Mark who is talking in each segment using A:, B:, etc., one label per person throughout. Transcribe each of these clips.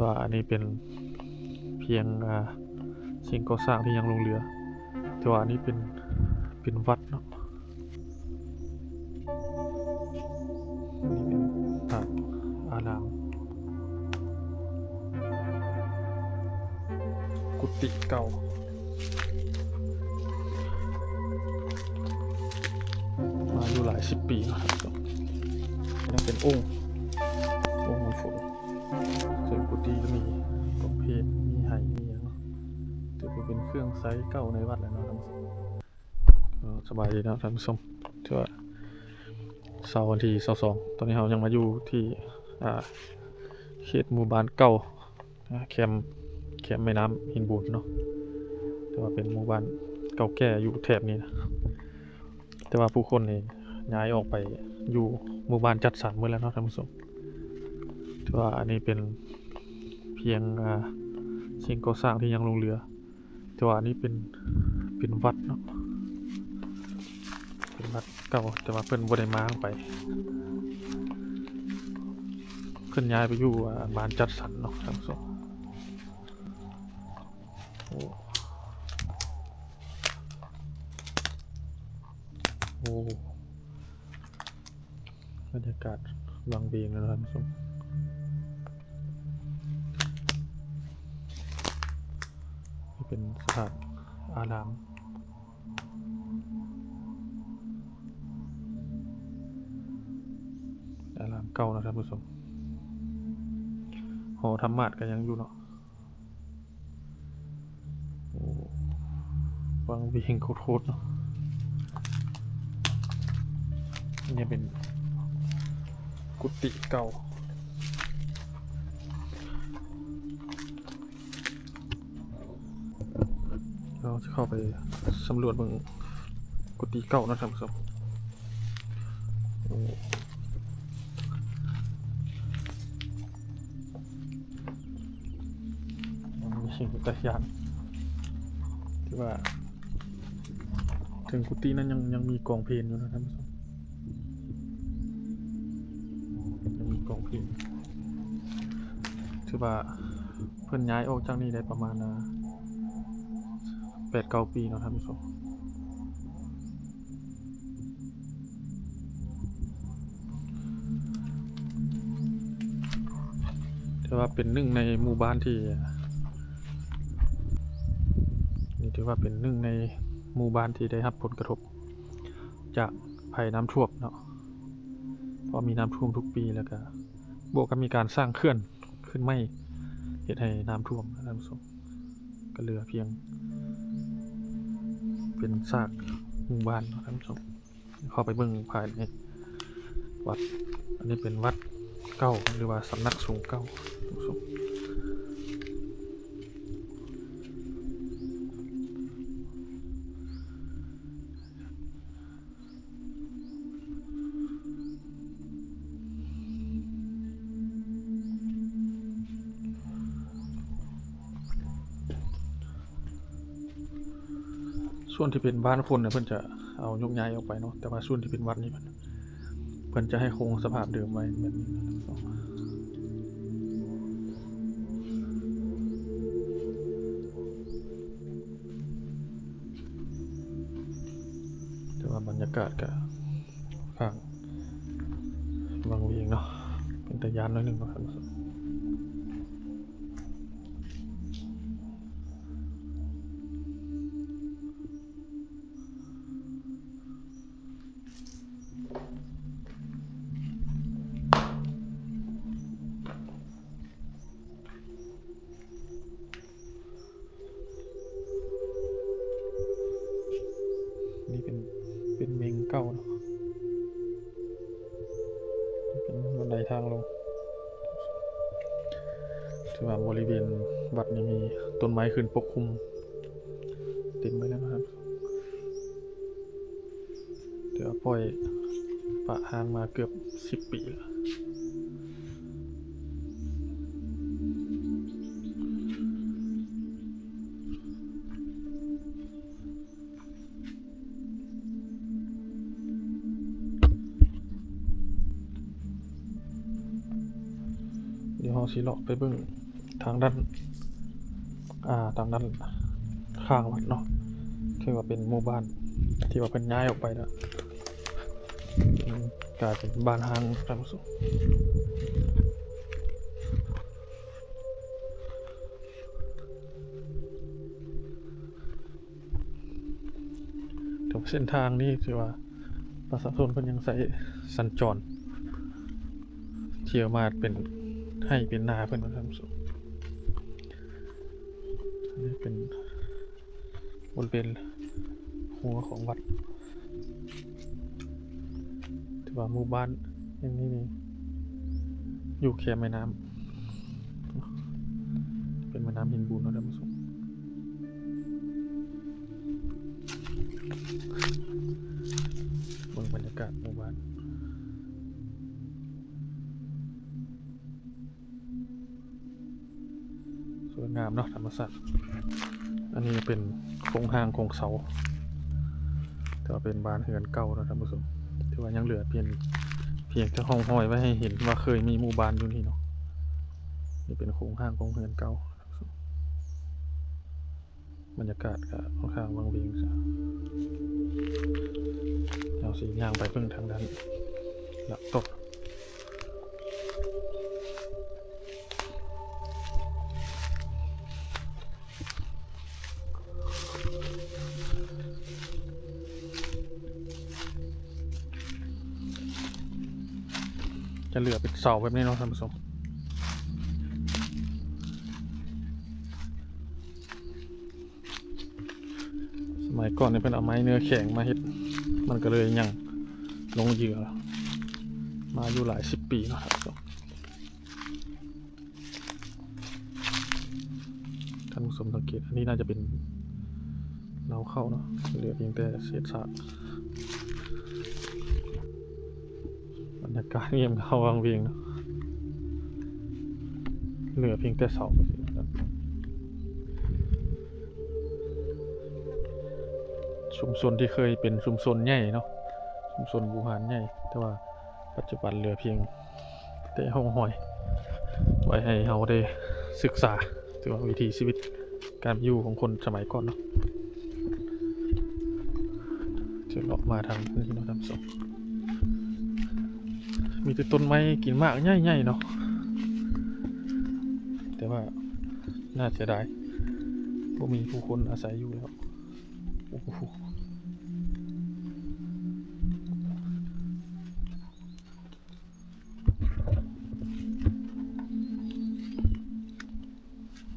A: ว่าอันนี้เป็นเพียงสิ่งก่อสร้างที่ยังลงเหลือถือว่าอันนี้เป็นเป็นวัดเนาะนนี้เป็นพระอาราม กุฏิเก่ามาอยู่หลายสิบปีแล้วครับยังเป็นองค์ ส่วนกุฏิก็มีกองเพลมีไหมีอย่างเนาะถือว่าเป็นเครื่องไซส์เก่าในวัดแล้วเนาะท่านผู้ชมสบายดีนะท่านผู้ชมถือว่าเสาร์วันที่เสาร์สองตอนนี้เรายังมาอยู่ที่อ่าเขตหมู่บ้านเก่าแคมแคมแม่น้ำหินบูนเนาะแต่ว่าเป็นหมู่บ้านเก่าแก่อยู่แถบนี้นะแต่ว่าผู้คนนี่ย้ายออกไปอยู่หมู่บ้านจัดสรรหมดแล้วเนาะท่านผู้ชมถือว่าอันนี้เป็น เพียงสิ่งก่อสร้างที่ยังลงเหลือ แต่ว่าอันนี้เป็นเป็นวัดเนาะเป็นวัดเก่าแต่ว่าเพิ่นบ่ได้มาไปเพิ่นย้ายไปอยู่บ้านจัดสรรเนาะท่านผู้ชมโอ้โอ้บรรยากาศวังเวงเลยนะท่านผู้ชม เป็นสถานอารามอารามเก่านะท่านผู้ชมหอธรรมาสก็ยังอยู่เนาะวังเวียงโคตรเนาะนี่เป็นกุฏิเก่า จะเข้าไปสำรวจเมืองกุฏิเก่านะท่านผู้ชมโอ้ยังมีสิ่งแต่ยานที่ว่า ถึงกุฏินั้นยังยังมีกองเพลนอยู่นะท่านผู้ชมยังมีกองเพลนถือว่าเพื่อนย้ายออกจากนี่ได้ประมาณนะ แปดเก้าปีเนาะท่านผู้ชมถือว่าเป็นหนึ่งในหมู่บ้านที่นี่ถือว่าเป็นหนึ่งในหมู่บ้านที่ได้รับผลกระทบ จากภัยน้ำท่วมเนาะเพราะมีน้ำท่วมทุกปีแล้วก็บวกกับมีการสร้างเขื่อนขึ้นไม่เหตุให้น้ำท่วมนะท่านผู้ชมก็เหลือเพียง เป็นซากหมู่บ้านนะท่านผู้ชมเข้าไปเบิ่งภายในวัด อันนี้เป็นวัดเก้าหรือว่าสำนักสงฆ์เก้าท่านผู้ชม ส่วนที่เป็นบ้านคนเนี่ยเพิ่นจะเอายกย้ายออกไปเนาะแต่ว่าส่วนที่เป็นวัดนี่มันเพิ่นจะให้คงสภาพเดิมไว้แบบนี้แต่ว่าบรรยากาศก็ข้างวังเวียงเนาะเป็นตะยานน้อยหนึงนะท่าน ทางลงถือว่าบริเวณวัดนี้มีต้นไม้ขึ้นปกคลุมเต็มไปแล้วนะครับ เดี๋ยวปล่อยปะหางมาเกือบสิบปีแล้ว สิเลาะไปเบิ่งทางด้าน อ่าทางด้านข้างวัดเนาะคือว่าเป็นหมู่บ้านที่ว่าเป็นย้ายออกไปแล้วกลายเป็นบ้านห้างท่านผู้ชมแต่ว่าเส้นทางนี้ถือว่าประชาชนเพิ่นยังใช้สัญจรเที่ยวมาเป็น ให้เป็นนาเพื่อนมาทำสุขอันนี้เป็นบริเวณหัวของวัดถือว่าหมู่บ้านอย่างนี้นี่อยู่แค่แม่น้ำเป็นแม่น้ำหินบูนเนาะท่านผู้ชมบิ่งบรรยากาศหมู่บ้าน งามเนาะธรรมศาสตร์อันนี้เป็นโครงห้างโครงเสาแต่ว่าเป็นบ้านเฮือนเก่าเนาะท่านผู้ชมที่ว่ายังเหลือเพียงเพียงแต่ห้องห้อยไว้ให้เห็นว่าเคยมีหมู่บ้านอยู่นี่เนาะนี่เป็นโครงห้างโครงเฮือนเก่าบรรยากาศก็ค่อนข้างวังเวงจ้ะเราสีย่างไปเพิ่งทางด้านหลักตก จะเหลือเป็นเสาแบบนี้เนาะท่านผู้ชมสมัยก่อนเนี่ยเป็นเอาไม้เนื้อแข็งมาเฮ็ด มันก็เลยยังลงเหยื่อมาอยู่หลายสิบปีเนาะครับท่านผู้ชมสังเกตอันนี้น่าจะเป็นเล้าเข้าเนาะเหลือเพียงแต่เศษซาก รรยากาศเงียบเขาวังเวียงเนาะเหลือเพียงแต่เสาเฉยๆครับชุมชนที่เคยเป็นชุมชนใหญ่เนาะชุมชนบูหานใหญ่แต่ว่าปัจจุบันเหลือเพียงแต่ห้องหอย ไว้ให้เราได้ศึกษาถึงวิถีชีวิตการอยู่ของคนสมัยก่อนเนาะจะเลาะมาทางนี้เนาะท่านผู้ช มีแต่ต้นไม้กินมากใหญ่ๆเนาะแต่ว่าน่าเสียดายบ่มีผู้คนอาศัยอยู่แล้วโอ้โห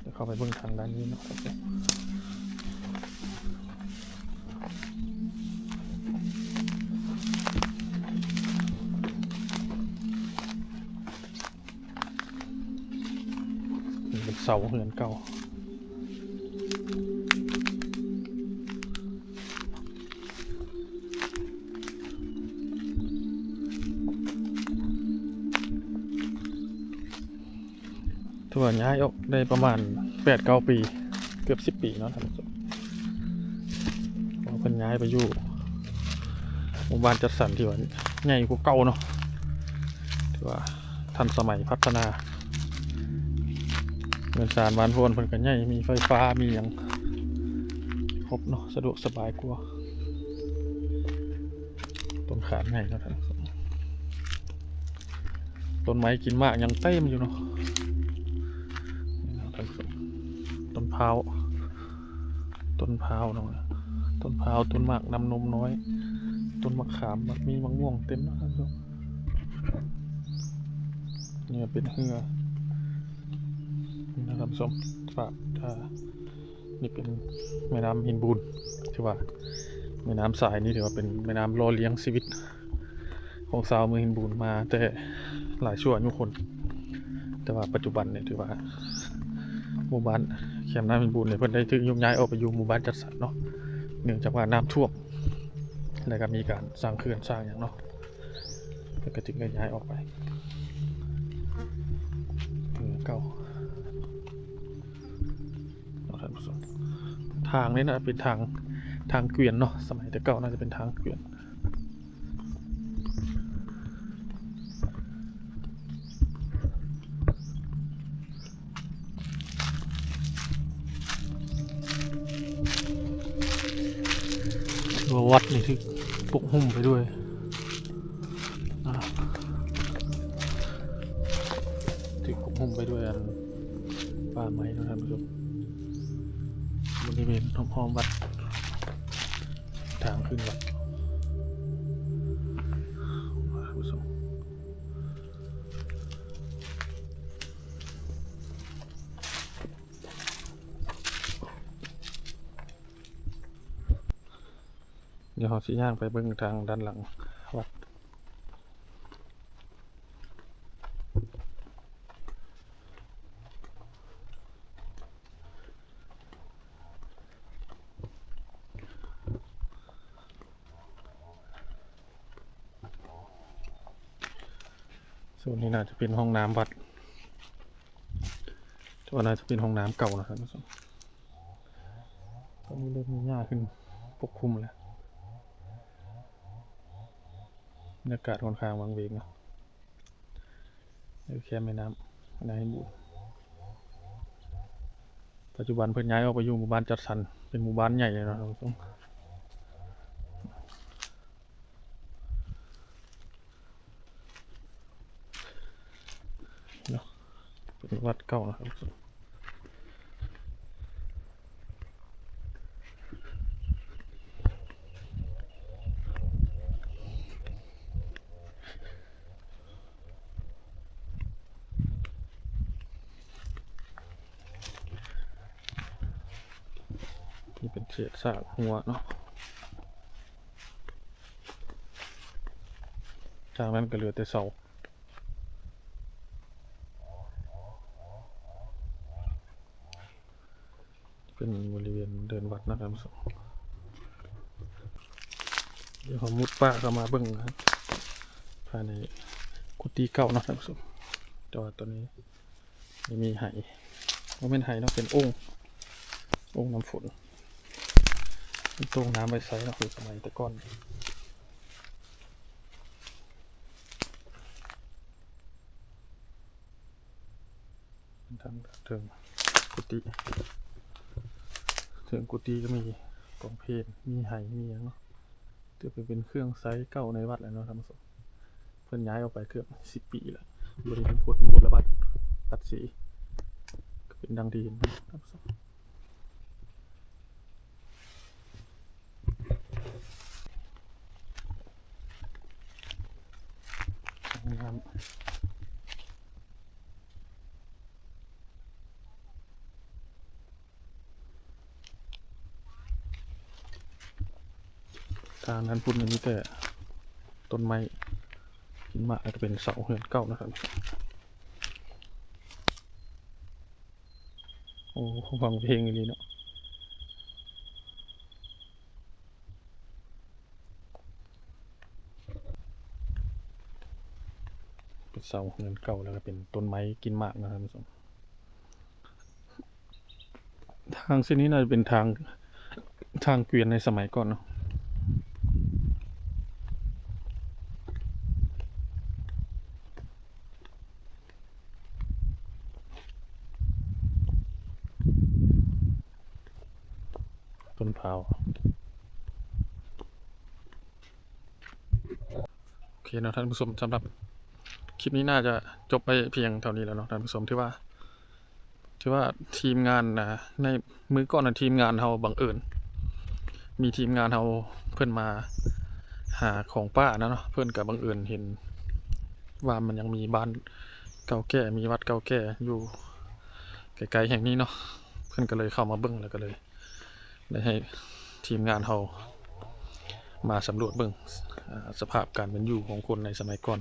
A: เดี๋ยวเข้าไปเบิ่งทางด้านนี้เนาะ เสาเหือนเก่าถือว่าย้ายออกได้ประมาณแปดเก้าปี เกือบสิบ10ปีเนาะท่านผู้ชมเพิ่นย้ายไปอยู่หมู่บ้านจัดสรรที่ว่าใหญ่กว่าเก่าเนาะถือว่าทันสมัยพัฒนา เงินสารบ้านโพนเพิ่นก็ใหญ่มีไฟฟ้ามีหยังครบเนาะสะดวกสบายกว่าต้นขาดง่เนาะท่านต้นไม้กินมากยังเต็มอยู่เนาะท่านผู้ชมต้นพร้าวต้นพร้าวเนาะต้นพร้าวต้นหมากน้ำนมน้อย ต้นมะขามมันมีมะม่วงเต็มนะท่านผู้ชมเนี่ยเป็นเหือ นะครับท่านผู้ชมฝากถ้านี่เป็นแม่น้ำหินบูนที่ว่าแม่น้ำสายนี่ถือว่าเป็นแม่น้ำรอเลี้ยงชีวิต ของชาวเมืองหินบูนมา แต่หลายชั่วอายุคน แต่ว่าปัจจุบันเนี่ยถือว่าหมู่บ้านแคมน้ำมินบูรณ์เนี่ยเพิ่นได้ถึงยกย้ายออกไปอยู่หมู่บ้านจัดสรรเนาะเนื่องจากว่าน้ำท่วมแล้วก็มีการสร้างเขื่อนสร้างอย่างเนาะแล้วก็จึงได้ย้ายออกไปเมืองเก่า ทางนี่นะเป็นทางทางเกวียนเนาะสมัยแต่เก่าน่าจะเป็นทางเกวียนถือวัดนี่ที่ปกหุ้มไปด้วย องห้อมวัด ทางขึ้นวัดท่านผู้ชมเดี๋ยวเขาชี้ย่างไปเบิ่งทางด้านหลังวัด ส่วนนี้น่าจะเป็นห้องน้ำวัดแต่ว่าน่าจะเป็นห้องน้ำเก่านะครับตอนนี้เริ่มมีหญ้าขึ้นปกคลุมแล้วบรรยากาศค่อนข้างวังเวงนะแค่แม่น้ำนายบุปัจจุบันเพิ่นย้ายออกไปอยู่หมู่บ้านจัดสรรเป็นหมู่บ้านใหญ่เลยนะท่านผู้ชม เป็นวัดเก่านะครับนี่เป็นเศษซากหัวเนาะจากนั้นก็เหลือแต่เสา เป็นบริเวณเดินวัดนะครับผู้ชมเดี๋ยวผมมุดป้าเข้ามาเบิ้งนะครับภายในกุฏิเก่านะท่านผู้ชมแต่ว่าตัวนี้ไม่มีไหว่าเป็นไหเนาะเป็นองค์องค์น้ำฝนเป็นตรงน้ำไปใส่เนาะคือสมัยแต่ก่อนทางเทิงกุฏิ เสียงกุฏิก็มีกองเพลมีไหมีอย่างเนาะถือไปเป็นเครื่องไซส์เก่าในวัดแล้วเนาะท่านผู้ชมเพื่อนย้ายออกไปเกือบสิบปีแล้วบริเวณกดบุรบัตปัดสีก็เป็นดังดีนะท่านผู้ชมห้องน้ำ ทางนั้นพุ่นมันมีแต่ต้นไม้หินมากอาจจะเป็นเสาเหือนเก่านะครับ โอ้ฟังเพลงอย่างนี้เนาะเป็นเสาเหือนเก่าแล้วก็เป็นต้นไม้กินหมากนะครับท่านผู้ชมทางเส้นนี้น่าจะเป็นทางทางเกวียนในสมัยก่อนเนาะ ต้นพร้าวโอเคนะท่านผู้ชมสำหรับคลิปนี้น่าจะจบไปเพียงเท่านี้แล้วเนาะท่านผู้ชมที่ว่า ที่ว่าทีมงานนะในมือก่อนนะทีมงานเราบังเอิญมีทีมงานเราเพื่อนมาหาของป้านะเนาะเพื่อนกับบังเอิญเห็น ว่ามันยังมีบ้านเก่าแก่มีวัดเก่าแก่อยู่ไกลๆแห่งนี้เนาะเพื่อนก็เลยเข้ามาเบิ้งแล้วก็เลย ได้ให้ทีมงานเรามาสำรวจเบื้องสภาพการเป็นอยู่ของคนในสมัยก่อน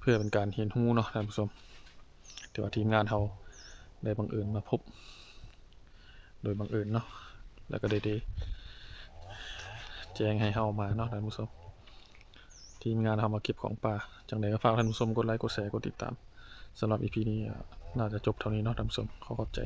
A: เพื่อเป็นการเห็นหูเนาะท่านผู้ชมแต่ว่าทีมงานเราได้บังเอิญมาพบ โดยบังเอิญเนาะแล้วก็ได้ได้แจ้งให้เรามาเนาะท่านผู้ชมทีมงานเรามาเก็บของป่าจังใดก็ฝากท่านผู้ชมกดไลค์กดแชร์กดติดตามสำหรับ EP นี้น่าจะจบเท่านี้เนาะท่านผู้ชมขอขอบใจ